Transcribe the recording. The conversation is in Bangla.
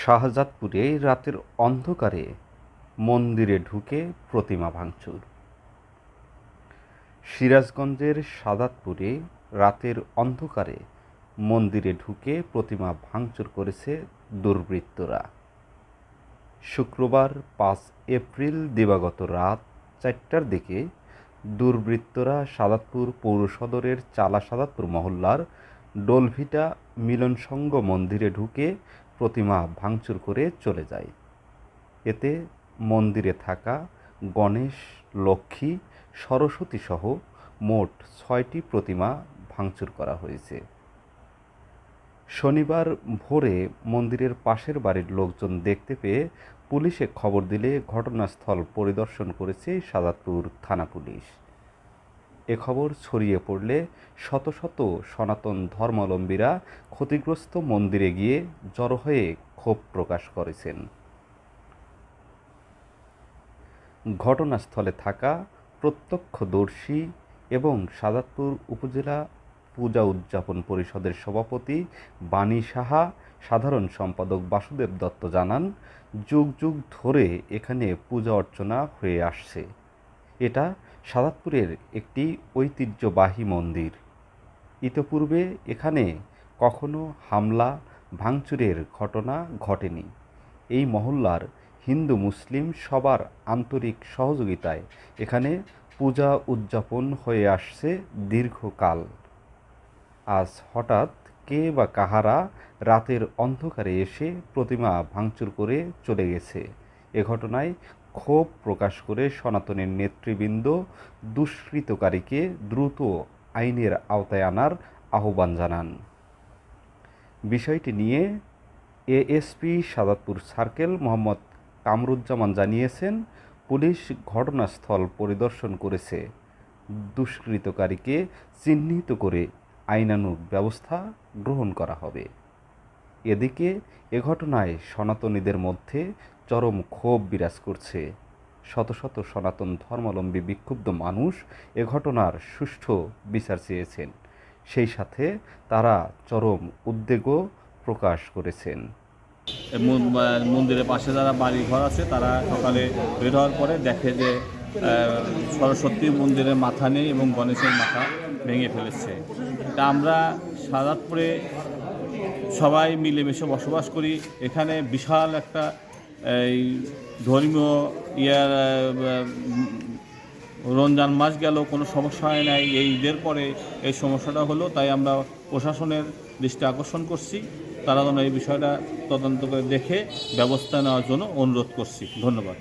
শাহজাদপুরে রাতের অন্ধকারে মন্দিরে ঢুকে প্রতিমা ভাঙচুর। সিরাজগঞ্জের সাদাতপুরে রাতের অন্ধকারে মন্দিরে ঢুকে প্রতিমা ভাঙচুর করেছে দুর্বৃত্তরা। শুক্রবার পাঁচ এপ্রিল দিবাগত রাত চারটার দিকে দুর্বৃত্তরা সাদাতপুর পৌর সদরের চালা সাদাতপুর মহল্লার ডোলভিটা মিলন সংঘ মন্দিরে ঢুকে প্রতিমা ভাঙচুর করে চলে যায়। এতে মন্দিরে থাকা গণেশ, লক্ষ্মী, সরস্বতী সহ মোট ছয়টি প্রতিমা ভাঙচুর করা হয়েছে। শনিবার ভোরে মন্দিরের পাশের বাড়ির লোকজন দেখতে পেয়ে পুলিশে খবর দিলে ঘটনাস্থল পরিদর্শন করেছে সাদাতপুর থানা পুলিশ। এ খবর ছড়িয়ে পড়লে শত শত সনাতন ধর্মাবলম্বীরা ক্ষতিগ্রস্ত মন্দিরে গিয়ে জড়ো হয়ে ক্ষোভ প্রকাশ করেছেন। ঘটনাস্থলে থাকা প্রত্যক্ষদর্শী এবং সাদাতপুর উপজেলা পূজা উদযাপন পরিষদের সভাপতি বাণী সাহা, সাধারণ সম্পাদক বাসুদেব দত্ত জানান, যুগ যুগ ধরে এখানে পূজা অর্চনা হয়ে আসছে। এটা সাদাতপুরের একটি ঐতিহ্যবাহী মন্দির। ইতপূর্বে এখানে কখনো হামলা, ভাঙচুরের ঘটনা ঘটেনি। এই মহল্লার হিন্দু মুসলিম সবার আন্তরিক সহযোগিতায় এখানে পূজা উদযাপন হয়ে আসছে দীর্ঘকাল। আজ হঠাৎ কে বা কাহারা রাতের অন্ধকারে এসে প্রতিমা ভাঙচুর করে চলে গেছে। এ ঘটনায় ক্ষোভ প্রকাশ করে সনাতনের নেতৃবৃন্দ দুষ্কৃতকারীকে দ্রুত আইনের আওতায় আনার আহ্বান জানান। বিষয়টি নিয়ে এএসপি সাদাতপুর সার্কেল মোহাম্মদ কামরুজ্জামান জানিয়েছেন, পুলিশ ঘটনাস্থল পরিদর্শন করেছে। দুষ্কৃতকারীকে চিহ্নিত করে আইনানুগ ব্যবস্থা গ্রহণ করা হবে। এদিকে এ ঘটনায় সনাতনীদের মধ্যে চরম ক্ষোভ বিরাজ করছে। শত শত সনাতন ধর্মাবলম্বী বিক্ষুব্ধ মানুষ এ ঘটনার সুষ্ঠু বিচার চেয়েছেন। সেই সাথে তারা চরম উদ্বেগও প্রকাশ করেছেন। মন- মন্দিরের পাশে যারা বাড়ি ঘর আছে, তারা সকালে বের হওয়ার পরে দেখে যে সরস্বতী মন্দিরের মাথা নেই এবং গণেশের মাথা ভেঙে ফেলেছে। তা আমরা সাদাতপুরে সবাই মিলেমিশে বসবাস করি। এখানে বিশাল একটা এই ধর্মীয় ইয়ার রমজান মাস গেল কোনো সমস্যা হয় নাই। এই ঈদের পরে এই সমস্যাটা হলো, তাই আমরা প্রশাসনের দৃষ্টি আকর্ষণ করছি। তারা যেন এই বিষয়টা তদন্ত করে দেখে ব্যবস্থা নেওয়ার জন্য অনুরোধ করছি। ধন্যবাদ।